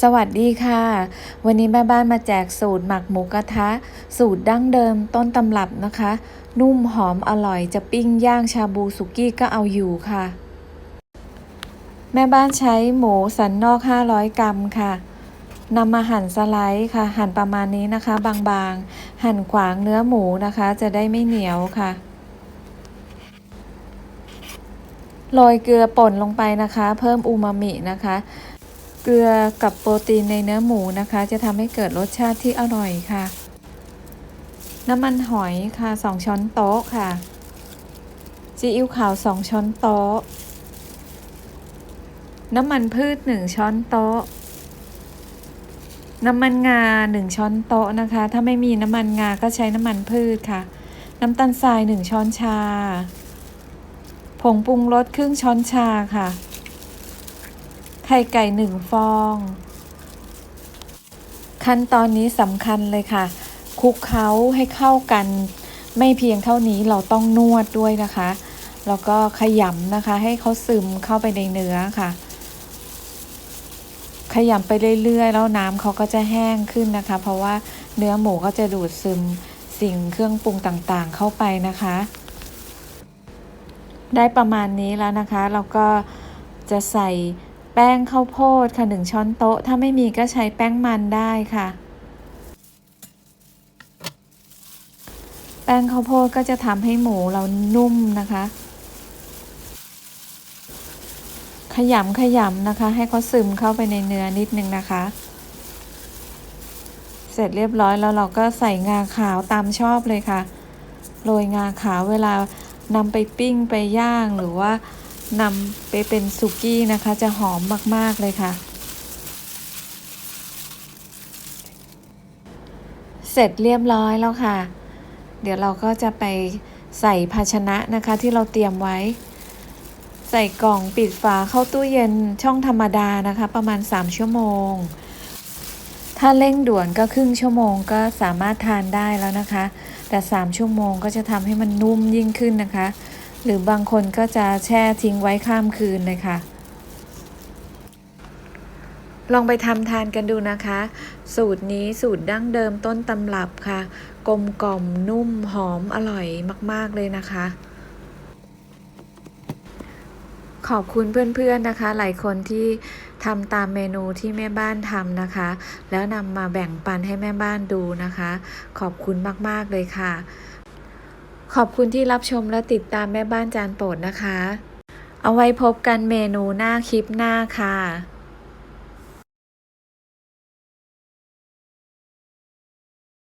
สวัสดีค่ะ วันนี้แม่บ้านมาแจกสูตรหมักหมูกระทะ สูตรดั้งเดิมต้นตำรับนะคะ นุ่มหอมอร่อยจะปิ้งย่างชาบูสุกี้ก็เอาอยู่ค่ะ แม่บ้านใช้หมูสันนอก 500 กรัมค่ะนำมาหั่นสไลด์ค่ะ หั่นประมาณนี้นะคะ บางๆ หั่นขวางเนื้อหมูนะคะ จะได้ไม่เหนียวค่ะโรยเกลือป่นลงไปนะคะ เพิ่มอูมามินะคะ เกลือกับโปรตีนในเนื้อหมูนะคะ จะทำให้เกิดรสชาติที่อร่อยค่ะ น้ำมันหอยค่ะ 2 ช้อนโต๊ะค่ะซีอิ๊วขาว 2 ช้อนโต๊ะ น้ำมันพืช 1 ช้อนโต๊ะ น้ำมันงา 1 ช้อนโต๊ะนะคะ ถ้าไม่มีน้ำมันงาก็ใช้น้ำมันพืชค่ะ น้ำตาลทราย 1 ช้อนชา ผงปรุงรสครึ่งช้อนชาค่ะ ไข่ไก่หนึ่งฟอง ขั้นตอนนี้สำคัญเลยค่ะคลุกเคล้าให้เข้ากัน ไม่เพียงเท่านี้เราต้องนวดด้วยนะคะ แล้วก็ขยำนะคะ ให้เขาซึมเข้าไปในเนื้อค่ะ ขยำไปเรื่อยๆ แล้วน้ำเขาก็จะแห้งขึ้นนะคะ เพราะว่าเนื้อหมูก็จะดูดซึมสิ่งเครื่องปรุงต่างๆเข้าไปนะคะ ได้ประมาณนี้แล้วนะคะ เราก็จะใส่ แป้งข้าวโพดค่ะหนึ่งช้อนโต๊ะ ถ้าไม่มีก็ใช้แป้งมันได้ค่ะ แป้งข้าวโพดก็จะทำให้หมูเรานุ่มนะคะ ขยำขยำนะคะ ให้เขาซึมเข้าไปในเนื้อนิดนึงนะคะ เสร็จเรียบร้อยแล้วเราก็ใส่งาขาวตามชอบเลยค่ะ โรยงาขาวเวลานำไปปิ้งไปย่างหรือว่า นำไปเป็นสุกี้นะคะ จะหอมมาก ๆ เลยค่ะ เสร็จเรียบร้อยแล้วค่ะ เดี๋ยวเราก็จะไปใส่ภาชนะนะคะที่เราเตรียมไว้ ใส่กล่องปิดฝาเข้าตู้เย็นช่องธรรมดานะคะ ประมาณ 3 ชั่วโมง ถ้าเร่งด่วนก็ครึ่งชั่วโมงก็สามารถทานได้แล้วนะคะ แต่ 3 ชั่วโมงก็จะทำให้มันนุ่มยิ่งขึ้นนะคะ หรือบางคนก็จะแช่ทิ้งไว้ข้ามคืนเลยค่ะ ลองไปทำทานกันดูนะคะ สูตรนี้สูตรดั้งเดิมต้นตำรับค่ะ กลมกล่อมนุ่มหอมอร่อยมาก ๆ เลยนะคะ ขอบคุณเพื่อน ๆ นะคะ หลายคนที่ทำตามเมนูที่แม่บ้านทำนะคะ แล้วนำมาแบ่งปันให้แม่บ้านดูนะคะ ขอบคุณมาก ๆ เลยค่ะ ขอบคุณที่รับชมและติดตามแม่บ้านจานโปรดนะคะ เอาไว้พบกันเมนูหน้าคลิปหน้าค่ะ